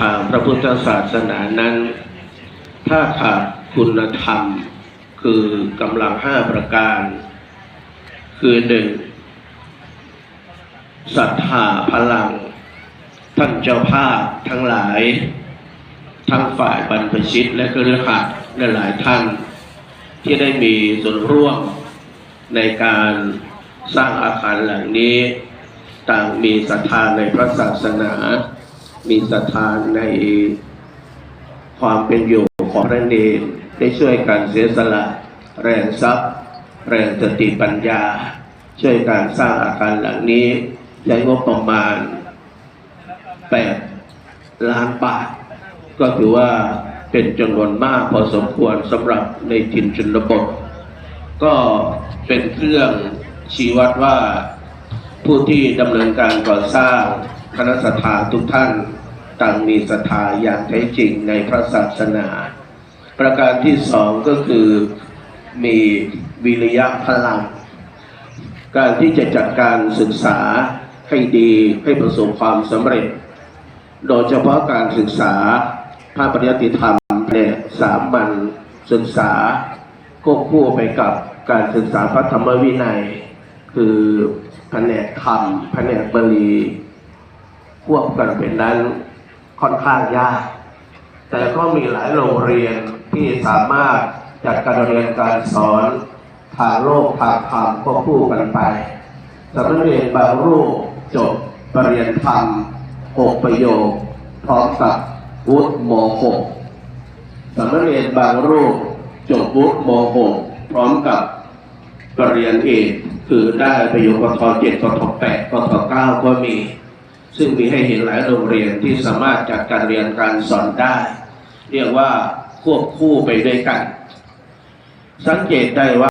ทางพระพุทธศาสนานั้น ถ้าขาดคุณธรรมคือกำลังห้าประการ คือหนึ่งศรัทธาพลัง ท่านเจ้าภาพทั้งหลาย ทั้งฝ่ายบรรพชิตและคฤหัสถ์และหลายท่าน ที่ได้มีส่วนร่วมในการสร้างอาคารหลังนี้ ต่างมีศรัทธาในพระศาสนา มีศรัทธาในความเป็นอยู่ของพระเนรได้ช่วยกันเสียสละ แรงทรัพย์ แรงสติปัญญา ช่วยการสร้างอาคารหลังนี้ใช้งบประมาณ 8 ล้านบาท ก็ถือว่าเป็นจำนวนมากพอสมควรสำหรับในถิ่นชนบท ก็เป็นเครื่องชี้วัดว่าผู้ที่ดำเนินการก่อสร้าง คณะศรัทธาทุกท่านต่างมีศรัทธาอย่างแท้จริงในพระศาสนา ประการที่สองก็คือมีวิริยะพลัง การที่จะจัดการศึกษาให้ดีให้ประสบความสำเร็จ โดยเฉพาะการศึกษาพระปริยัติธรรมเนี่ยสามัญศึกษาควบคู่ไปกับการศึกษาพระธรรมวินัย คือแผนกธรรมแผนกบาลี ควบกันเป็นนั้นค่อนข้างยาก แต่ก็มีหลายโรงเรียนที่สามารถจัดการเรียนการสอนทางโลกทางธรรมควบคู่กันไปสำนักเรียนบางรูปจบปริญญาธรรมหกประโยค พร้อมกับวุฒิม .6 สำนักเรียนบางรูปจบวุฒิม .6 พร้อมกับปริญญาเอกคือได้ประโยคกทเจ็ดกทแปดกทเก้าก็มี ซึ่งมีให้เห็นหลายโรงเรียนที่สามารถจัดการเรียนการสอนได้ เรียกว่าควบคู่ไปด้วยกัน สังเกตได้ว่า